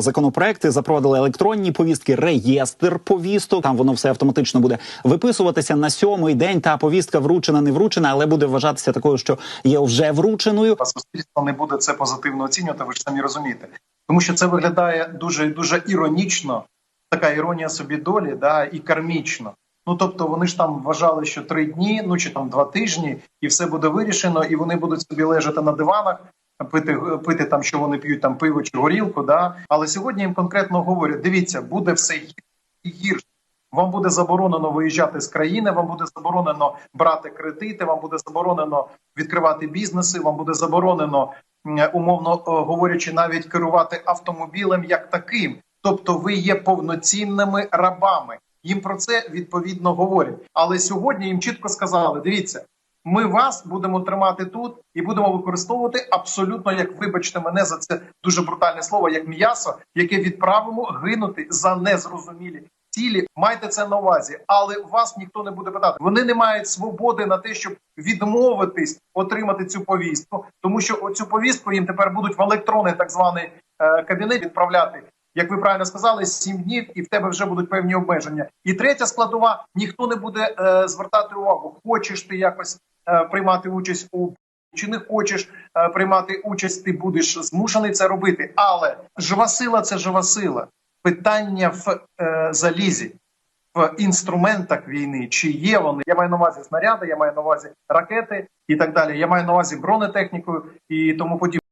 законопроекти, запровадили електронні повістки, реєстр повісток. Там воно все автоматично буде виписуватися на сьомий день. Та повістка вручена, не вручена, але буде вважатися такою, що є вже врученою. а суспільство не буде це позитивно оцінювати. Ви ж самі розумієте, тому що це виглядає дуже дуже іронічно, така іронія собі долі, да і кармічно. Ну тобто вони ж там вважали, що три дні, ну чи там два тижні, і все буде вирішено, і вони будуть собі лежати на диванах, пити пити там, що вони п'ють там пиво чи горілку. Да, але сьогодні їм конкретно говорять: дивіться, буде все гірше і гірше. Вам буде заборонено виїжджати з країни, вам буде заборонено брати кредити, вам буде заборонено відкривати бізнеси, вам буде заборонено, умовно е, говорячи, навіть керувати автомобілем як таким. Тобто, ви є повноцінними рабами. Їм про це відповідно говорять. Але сьогодні їм чітко сказали: дивіться, ми вас будемо тримати тут і будемо використовувати абсолютно, як вибачте мене за це дуже брутальне слово, як м'ясо, яке відправимо гинути за незрозумілі цілі. Майте це на увазі, але вас ніхто не буде питати. Вони не мають свободи на те, щоб відмовитись отримати цю повістку, тому що оцю повістку їм тепер будуть в електронний так званий е, кабінет відправляти. Як ви правильно сказали, сім днів, і в тебе вже будуть певні обмеження. І третя складова: ніхто не буде е, звертати увагу, хочеш ти якось приймати участь у чи не хочеш е, приймати участь, ти будеш змушений це робити. Але жива сила це жива сила. Питання в е, залізі, в інструментах війни, чи є вони. Я маю на увазі снаряди, я маю на увазі ракети і так далі. Я маю на увазі бронетехніку і тому подібне.